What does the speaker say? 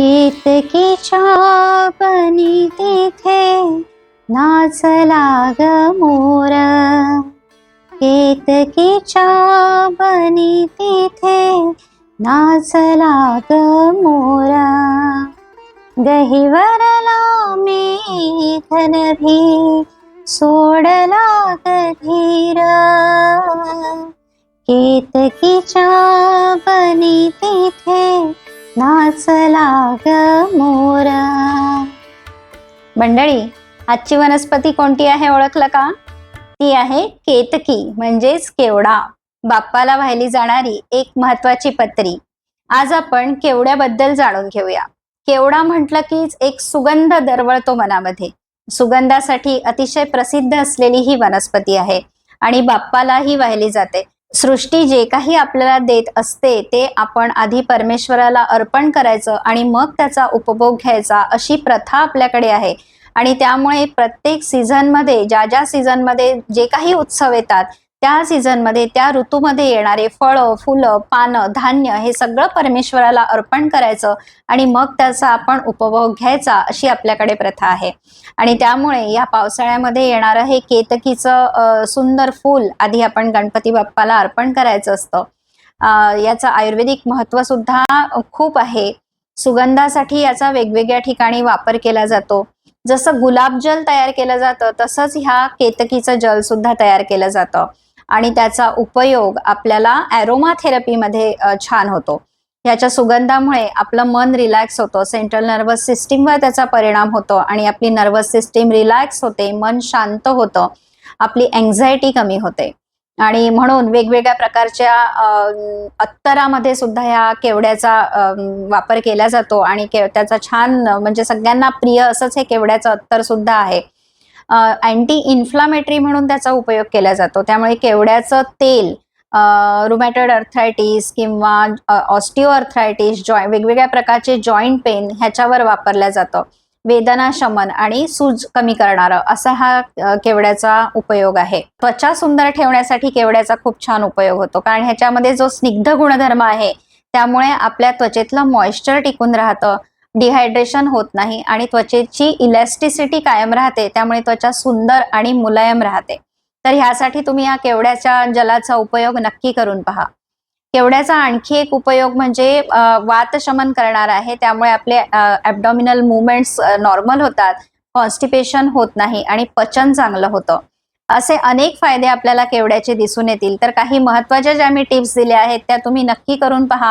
केतकीच्या बनी तिथे नाचला ग मोर। केतकीच्या बनी तिथे नाचला ग मोरा। गहिवरला मी मेघनभी सोडला गधीर केतकीच्या बनी तिथे नाचला ग मोरा मंडळी आजची वनस्पती कोणती आहे ओळखलं का? ती आहे केतकी म्हणजेच केवडा. बाप्पाला वाहिली जाणारी एक महत्वाची पत्री. आज आपण केवड्याबद्दल जाणून घेऊया. केवडा म्हटलं की एक सुगंध दरवळतो मनामध्ये. सुगंधासाठी अतिशय प्रसिद्ध असलेली ही वनस्पती आहे आणि बाप्पालाही वाहिली जाते. सृष्टी जे काही आपल्याला देत असते ते आपण आधी परमेश्वराला अर्पण करायचं आणि मग त्याचा उपभोग घ्यायचा अशी प्रथा आपल्याकडे आहे. आणि त्यामुळे प्रत्येक सीझनमध्ये ज्या ज्या सीझनमध्ये जे काही उत्सव येतात त्या सीझनमध्ये त्या ऋतूमध्ये येणारे फळं फुलं पानं धान्य हे सगळं परमेश्वराला अर्पण करायचं आणि मग त्याचा आपण उपभोग घ्यायचा अशी आपल्याकडे प्रथा आहे. आणि त्यामुळे या पावसाळ्यामध्ये येणारं हे केतकीचं सुंदर फूल आधी आपण गणपती बाप्पाला अर्पण करायचं असतं. याचं आयुर्वेदिक महत्त्व सुद्धा खूप आहे. सुगंधासाठी याचा वेगवेगळ्या ठिकाणी वापर केला जातो. जसं गुलाबजल तयार केलं जातं तसंच ह्या केतकीचं जल सुद्धा तयार केलं जातं. आणि त्याचा उपयोग आपल्याला ॲरोमा थेरपीमध्ये छान होतो. याच्या सुगंधामुळे आपलं मन रिलॅक्स होतं सेंट्रल नर्वस सिस्टीमवर त्याचा परिणाम होतो आणि आपली नर्वस सिस्टीम रिलॅक्स होते मन शांत होतं आपली अँझायटी कमी होते. आणि म्हणून वेगवेगळ्या प्रकारच्या अत्तरामध्ये सुद्धा ह्या केवड्याचा वापर केला जातो आणि के त्याचा छान म्हणजे सगळ्यांना प्रिय असंच हे केवड्याचं अत्तर सुद्धा आहे. अँटी इन्फ्लामेटरी म्हणून त्याचा उपयोग केला जातो. त्यामुळे केवड्याचं तेल रुमॅटॉइड अर्थरायटीस किंवा ऑस्टिओ अर्थरायटीस जॉय वेगवेगळ्या प्रकारचे जॉईंट पेन ह्याच्यावर वापरल्या जातं. वेदना शमन आणि सूज कमी करणारं असा हा केवड्याचा उपयोग आहे. त्वचा सुंदर ठेवण्यासाठी केवड्याचा खूप छान उपयोग होतो. कारण ह्याच्यामध्ये जो स्निग्ध गुणधर्म आहे त्यामुळे आपल्या त्वचेतलं मॉइश्चर टिकून राहतं. डिहायड्रेशन होत नाही आणि त्वचेची इलॅस्टिसिटी कायम राहते त्यामुळे त्वचा सुंदर आणि मुलायम राहते. तर ह्यासाठी तुम्ही या केवड्याच्या जलाचा उपयोग नक्की करून पहा. केवड्याचा आणखी एक उपयोग म्हणजे वातशमन करणार आहे त्यामुळे आपले ॲबडॉमिनल मुवमेंट्स नॉर्मल होतात कॉन्स्टिपेशन होत नाही आणि पचन चांगलं होतं. असे अनेक फायदे आपल्याला केवड्याचे दिसून येतील. तर काही महत्त्वाच्या ज्या मी टिप्स दिल्या आहेत त्या तुम्ही नक्की करून पहा.